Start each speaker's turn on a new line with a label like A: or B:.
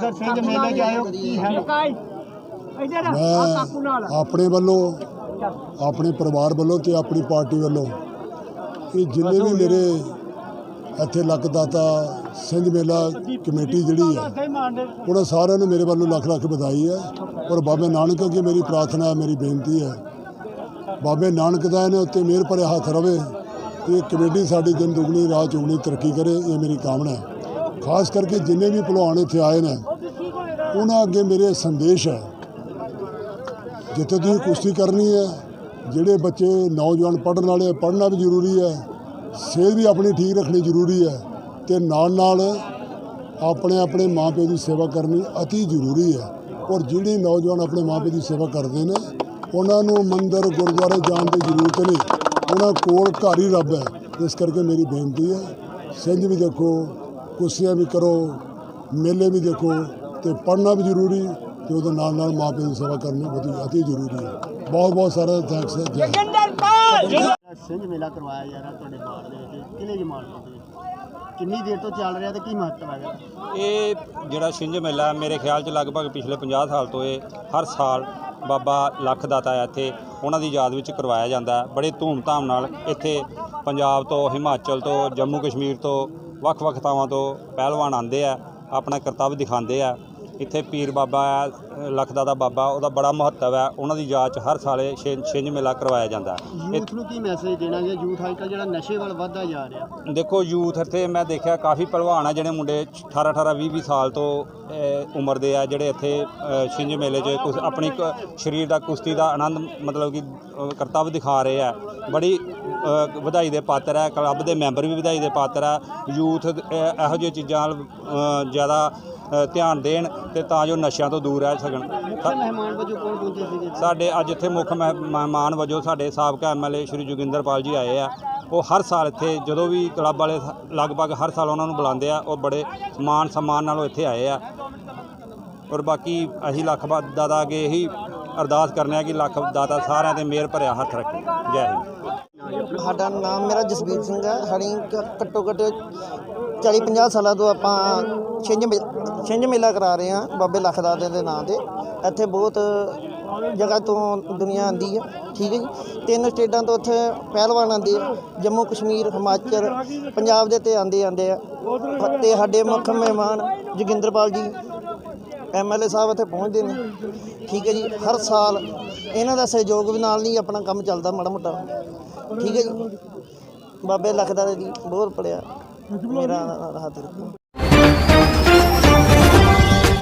A: ਅੰਮ੍ਰਿਤਸਰ ਸਿੰਘ ਮੇਲੇ 'ਚ ਆਏ ਹੋ ਕੀ ਹੈ
B: ਮੈਂ ਆਪਣੇ ਵੱਲੋਂ ਆਪਣੇ ਪਰਿਵਾਰ ਵੱਲੋਂ ਤੇ ਆਪਣੀ ਪਾਰਟੀ ਵੱਲੋਂ ਇਹ ਜਿੰਨੇ ਵੀ ਮੇਰੇ ਇੱਥੇ ਲੱਕਦਾਤਾ ਸਿੰਘ ਮੇਲਾ ਕਮੇਟੀ ਜਿਹੜੀ ਹੈ ਉਹਨਾਂ ਸਾਰਿਆਂ ਨੂੰ ਮੇਰੇ ਵੱਲੋਂ ਲੱਖ ਲੱਖ ਵਧਾਈ ਹੈ। ਔਰ ਬਾਬੇ ਨਾਨਕ ਅੱਗੇ ਮੇਰੀ ਪ੍ਰਾਰਥਨਾ ਹੈ ਮੇਰੀ ਬੇਨਤੀ ਹੈ। ਬਾਬੇ ਨਾਨਕ ਦਾ ਇਹਨਾਂ ਉੱਤੇ ਮਿਹਰ ਭਰਿਆ ਹੱਥ ਰਵੇ ਇਹ ਕਮੇਟੀ ਸਾਡੀ ਦਿਨ ਦੁਗਣੀ ਰਾਤ ਚੌਗਣੀ ਤਰੱਕੀ ਕਰੇ ਇਹ ਮੇਰੀ ਕਾਮਨਾ ਹੈ। ਖਾਸ ਕਰਕੇ ਜਿੰਨੇ ਵੀ ਭਲਵਾਨ ਇੱਥੇ ਆਏ ਨੇ ਉਹਨਾਂ ਅੱਗੇ ਮੇਰੇ ਸੰਦੇਸ਼ ਹੈ। ਜਿੱਥੇ ਤੁਸੀਂ ਕੁਸ਼ਤੀ ਕਰਨੀ ਹੈ, ਜਿਹੜੇ ਬੱਚੇ ਨੌਜਵਾਨ ਪੜ੍ਹਨ ਵਾਲੇ ਪੜ੍ਹਨਾ ਵੀ ਜ਼ਰੂਰੀ ਹੈ, ਸਿਹਤ ਵੀ ਆਪਣੀ ਠੀਕ ਰੱਖਣੀ ਜ਼ਰੂਰੀ ਹੈ ਤੇ ਨਾਲ ਨਾਲ ਆਪਣੇ ਆਪਣੇ ਮਾਪੇ ਦੀ ਸੇਵਾ ਕਰਨੀ ਅਤੀ ਜ਼ਰੂਰੀ ਹੈ। ਔਰ ਜਿਹੜੇ ਨੌਜਵਾਨ ਆਪਣੇ ਮਾਪੇ ਦੀ ਸੇਵਾ ਕਰਦੇ ਨੇ, ਉਹਨਾਂ ਨੂੰ ਮੰਦਰ, ਗੁਰਦੁਆਰੇ ਜਾਣ ਦੀ ਜ਼ਰੂਰਤ ਨਹੀਂ। ਉਹਨਾਂ ਕੋਲ ਘਰ ਹੀ ਰੱਬ ਹੈ। ਇਸ ਕਰਕੇ ਮੇਰੀ ਬੇਨਤੀ ਹੈ ਸਿੰਘ ਵੀ ਦੇਖੋ ਕੁਰਸੀਆਂ ਵੀ ਕਰੋ, ਮੇਲੇ ਵੀ ਦੇਖੋ ਤੇ ਪੜ੍ਹਨਾ ਵੀ ਜ਼ਰੂਰੀ ਤੇ ਉਹਦੇ ਨਾਲ ਨਾਲ ਮਾਪੇ ਦੀ ਸੇਵਾ ਕਰਨੀ ਬਹੁਤ ਅਤੀ ਜ਼ਰੂਰੀ ਹੈ। ਬਹੁਤ ਬਹੁਤ ਸਾਰਾ ਥੈਂਕਸ ਹੈ ਜੈ ਹਿੰਦ।
A: ਸਿੰਘ ਮੇਲਾ ਕਰਵਾਇਆ ਜਾ ਰਿਹਾ ਤੁਹਾਡੇ ਬਾੜ ਦੇ ਵਿੱਚ ਕਿਲੇ ਮਾਰ ਦੇ ਵਿੱਚ? ਕਿੰਨੀ ਦੇਰ ਤੋਂ ਚੱਲ ਰਿਹਾ ਤੇ ਕੀ ਮਹੱਤਵ ਹੈਗਾ?
C: ਇਹ ਜਿਹੜਾ ਛਿੰਝ ਮੇਲਾ ਹੈ, ਮੇਰੇ ਖਿਆਲ 'ਚ ਲਗਭਗ ਪਿਛਲੇ 50 ਸਾਲ ਤੋਂ ਇਹ ਹਰ ਸਾਲ ਬਾਬਾ ਲੱਖ ਦਾਤਾ ਹੈ ਇੱਥੇ ਉਹਨਾਂ ਦੀ ਯਾਦ ਵਿੱਚ ਕਰਵਾਇਆ ਜਾਂਦਾ ਹੈ। ਬੜੇ ਧੂਮ-ਧਾਮ ਨਾਲ ਇੱਥੇ ਪੰਜਾਬ ਤੋਂ ਹਿਮਾਚਲ ਤੋਂ ਜੰਮੂ ਕਸ਼ਮੀਰ ਤੋਂ ਵੱਖ-ਵੱਖ ਥਾਵਾਂ ਤੋਂ ਪਹਿਲਵਾਨ ਆਉਂਦੇ ਆ ਆਪਣਾ ਕਰਤੱਵ ਦਿਖਾਉਂਦੇ ਆ। ਇੱਥੇ ਪੀਰ ਬਾਬਾ ਹੈ ਲੱਖ ਦਾਤਾ ਬਾਬਾ ਉਹਦਾ ਬੜਾ ਮਹੱਤਵ ਹੈ। ਉਹਨਾਂ ਦੀ ਯਾਦ 'ਚ ਹਰ ਸਾਲ ਛਿੰਝ ਮੇਲਾ ਕਰਵਾਇਆ ਜਾਂਦਾ
A: ਯੂਥ ਨੂੰ ਕੀ ਮੈਸੇਜ ਦੇਣਾ ਜੇ? ਯੂਥ ਅੱਜ ਜਿਹੜਾ ਨਸ਼ੇ ਵੱਲ ਵੱਧਦਾ ਜਾ ਰਿਹਾ।
C: ਦੇਖੋ ਯੂਥ ਇੱਥੇ ਮੈਂ ਦੇਖਿਆ ਕਾਫੀ ਪਹਿਲਵਾਨ ਆ ਜਿਹੜੇ ਮੁੰਡੇ 18 18 20 20 ਸਾਲ ਤੋਂ ਉਮਰ ਦੇ ਆ ਜਿਹੜੇ ਇੱਥੇ ਛਿੰਝ ਮੇਲੇ 'ਚ ਕੁਛ ਆਪਣੀ ਸਰੀਰ ਦਾ ਕੁਸ਼ਤੀ ਦਾ ਆਨੰਦ ਮਤਲਬ ਕਿ ਕਰਤੱਵ ਦਿਖਾ ਰਹੇ ਆ। ਬੜੀ ਵਧਾਈ ਦੇ ਪਾਤਰ ਹੈ ਕਲੱਬ ਦੇ ਮੈਂਬਰ ਵੀ ਵਧਾਈ ਦੇ ਪਾਤਰ ਆ। ਯੂਥ ਇਹੋ ਜਿਹੀਆਂ ਚੀਜ਼ਾਂ ਅਹ, ਜ਼ਿਆਦਾ ਧਿਆਨ ਦੇਣ ਤੇ ਤਾਂ ਜੋ ਨਸ਼ਿਆਂ ਤੋਂ ਦੂਰ ਰਹਿ ਸਕਣ।
A: ਮਹਿਮਾਨ ਵਜੋਂ ਕੌਣ ਪਹੁੰਚੇ ਸੀਗੇ?
C: ਸਾਡੇ ਅੱਜ ਇੱਥੇ ਮੁੱਖ ਮਹਿ- ਮਹਿਮਾਨ ਵਜੋਂ ਸਾਡੇ ਸਾਬਕਾ ਐਮਐਲਏ ਸ਼੍ਰੀ ਜੋਗਿੰਦਰਪਾਲ ਜੀ ਆਏ ਆ। ਉਹ ਹਰ ਸਾਲ ਇੱਥੇ ਜਦੋਂ ਵੀ ਕਲੱਬ ਵਾਲੇ ਲਗਭਗ ਹਰ ਸਾਲ ਉਹਨਾਂ ਨੂੰ ਬੁਲਾਉਂਦੇ ਆ ਉਹ ਬੜੇ ਮਾਨ ਸਨਮਾਨ ਨਾਲ ਉਹ ਇੱਥੇ ਆਏ ਆ। ਔਰ ਬਾਕੀ ਅਸੀਂ ਲੱਖ ਦਾਦਾ ਅੱਗੇ ਇਹੀ ਅਰਦਾਸ ਕਰਨੇ ਆ ਕਿ ਲੱਖ ਦਾਤਾ ਸਾਰਿਆਂ ਤੇ ਮਿਹਰ ਭਰਿਆ ਹੱਥ ਰੱਖੇ। ਜੈ ਹਿੰਦ।
D: ਸਾਡਾ ਨਾਮ ਮੇਰਾ ਜਸਵੀਰ ਸਿੰਘ ਹੈ। ਸਾਡੀ ਕ- ਘੱਟੋ ਘੱਟ 40 50 ਸਾਲਾਂ ਤੋਂ ਆਪਾਂ ਛਿੰਝ ਮੇ- ਛਿੰਝ ਮੇਲਾ ਕਰਾ ਰਹੇ ਹਾਂ ਬਾਬੇ ਲਖਦਾਦੇ ਦੇ ਨਾਂ ਤੇ। ਇੱਥੇ ਬਹੁਤ ਜਗ੍ਹਾ ਤੋਂ ਦੁਨੀਆ ਆਂਦੀ ਹੈ, ਠੀਕ ਹੈ ਜੀ। ਤਿੰਨ ਸਟੇਟਾਂ ਤੋਂ ਇੱਥੇ ਪਹਿਲਵਾਨ ਆਉਂਦੇ ਆ, ਜੰਮੂ ਕਸ਼ਮੀਰ, ਹਿਮਾਚਲ, ਪੰਜਾਬ ਦੇ ਤੇ ਆਂਦੇ ਆਂਦੇ ਆ। ਤੇ ਸਾਡੇ ਮੁੱਖ ਮਹਿਮਾਨ ਜੋਗਿੰਦਰਪਾਲ ਜੀ ਐਮਐਲਏ ਸਾਹਿਬ ਇੱਥੇ ਪਹੁੰਚਦੇ ਨੇ, ਠੀਕ ਹੈ ਜੀ। ਹਰ ਸਾਲ ਇਹਨਾਂ ਦਾ ਸਹਿਯੋਗ ਵੀ ਨਾਲ ਨਹੀਂ ਆਪਣਾ ਕੰਮ ਚੱਲਦਾ ਮਾੜਾ ਮੋਟਾ। ਠੀਕ ਹੈ ਜੀ। ਬਾਬੇ ਲਖਦਾਰੇ ਜੀ ਬਹੁਤ ਪੜਿਆ ਮੇਰਾ ਹੱਥ ਰੱਖੋ।